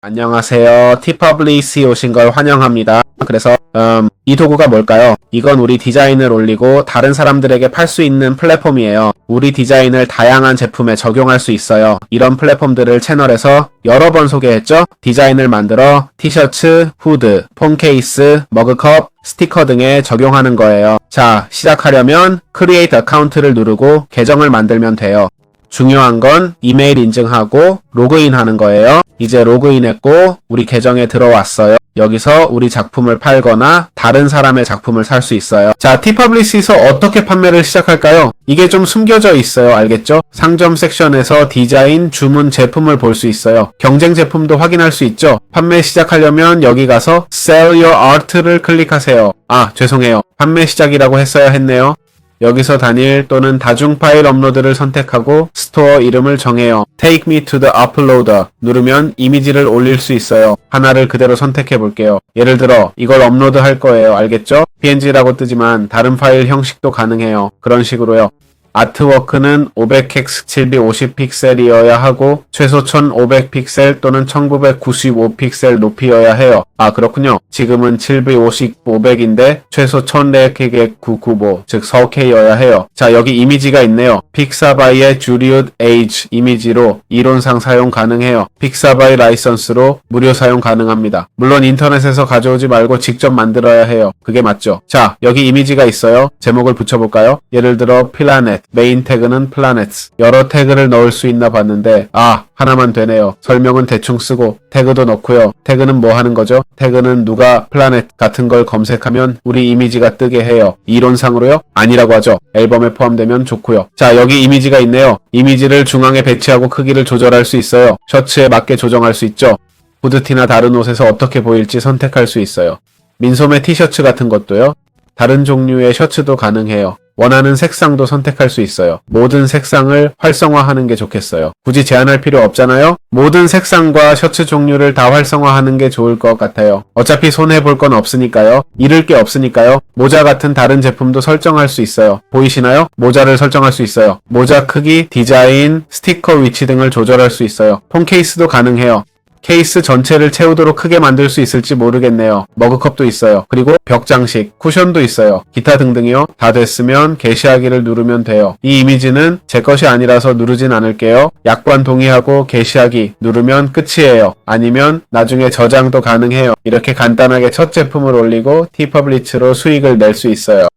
안녕하세요. 티퍼블리스에 오신 걸 환영합니다. 그래서 음, 이 도구가 뭘까요? 이건 우리 디자인을 올리고 다른 사람들에게 팔 수 있는 플랫폼이에요. 우리 디자인을 다양한 제품에 적용할 수 있어요. 이런 플랫폼들을 채널에서 여러 번 소개했죠? 디자인을 만들어 티셔츠, 후드, 폰 케이스, 머그컵, 스티커 등에 적용하는 거예요. 자, 시작하려면 크리에이트 어카운트를 누르고 계정을 만들면 돼요. 중요한 건 이메일 인증하고 로그인 하는 거예요. 이제 로그인했고 우리 계정에 들어왔어요. 여기서 우리 작품을 팔거나 다른 사람의 작품을 살 수 있어요. 자, 티퍼블리스에서 어떻게 판매를 시작할까요? 이게 좀 숨겨져 있어요. 알겠죠? 상점 섹션에서 디자인, 주문, 제품을 볼 수 있어요. 경쟁 제품도 확인할 수 있죠? 판매 시작하려면 여기 가서 Sell Your Art를 클릭하세요. 아, 죄송해요. 판매 시작이라고 했어야 했네요. 여기서 단일 또는 다중 파일 업로드를 선택하고 스토어 이름을 정해요. Take me to the uploader 누르면 이미지를 올릴 수 있어요. 하나를 그대로 선택해 볼게요. 예를 들어 이걸 업로드 할 거예요. 알겠죠? png라고 뜨지만 다른 파일 형식도 가능해요. 그런 식으로요. 아트워크는 500x 750픽셀이어야 하고 최소 1500픽셀 또는 1995픽셀 높이여야 해요. 아 그렇군요. 지금은 750, 500인데 최소 1000렉에게 995, 즉 4K여야 해요. 자 여기 이미지가 있네요. 픽사바이의 주리웃 에이지 이미지로 이론상 사용 가능해요. 픽사바이 라이선스로 무료 사용 가능합니다. 물론 인터넷에서 가져오지 말고 직접 만들어야 해요. 그게 맞죠? 자 여기 이미지가 있어요. 제목을 붙여볼까요? 예를 들어 플라넷 메인 태그는 플라넷 여러 태그를 넣을 수 있나 봤는데 아 하나만 되네요. 설명은 대충 쓰고 태그도 넣고요. 태그는 뭐 하는 거죠? 태그는 누가 플라넷 같은 걸 검색하면 우리 이미지가 뜨게 해요. 이론상으로요? 아니라고 하죠. 앨범에 포함되면 좋고요. 자 여기 이미지가 있네요. 이미지를 중앙에 배치하고 크기를 조절할 수 있어요. 셔츠에 맞게 조정할 수 있죠. 후드티나 다른 옷에서 어떻게 보일지 선택할 수 있어요. 민소매 티셔츠 같은 것도요. 다른 종류의 셔츠도 가능해요. 원하는 색상도 선택할 수 있어요. 모든 색상을 활성화하는 게 좋겠어요. 굳이 제한할 필요 없잖아요? 모든 색상과 셔츠 종류를 다 활성화하는 게 좋을 것 같아요. 어차피 손해볼 건 없으니까요. 잃을 게 없으니까요. 모자 같은 다른 제품도 설정할 수 있어요. 보이시나요? 모자를 설정할 수 있어요. 모자 크기, 디자인, 스티커 위치 등을 조절할 수 있어요. 폰 케이스도 가능해요. 케이스 전체를 채우도록 크게 만들 수 있을지 모르겠네요. 머그컵도 있어요. 그리고 벽 장식, 쿠션도 있어요. 기타 등등이요. 다 됐으면 게시하기를 누르면 돼요. 이 이미지는 제 것이 아니라서 누르진 않을게요. 약관 동의하고 게시하기 누르면 끝이에요. 아니면 나중에 저장도 가능해요. 이렇게 간단하게 첫 제품을 올리고 티퍼블리츠로 수익을 낼 수 있어요.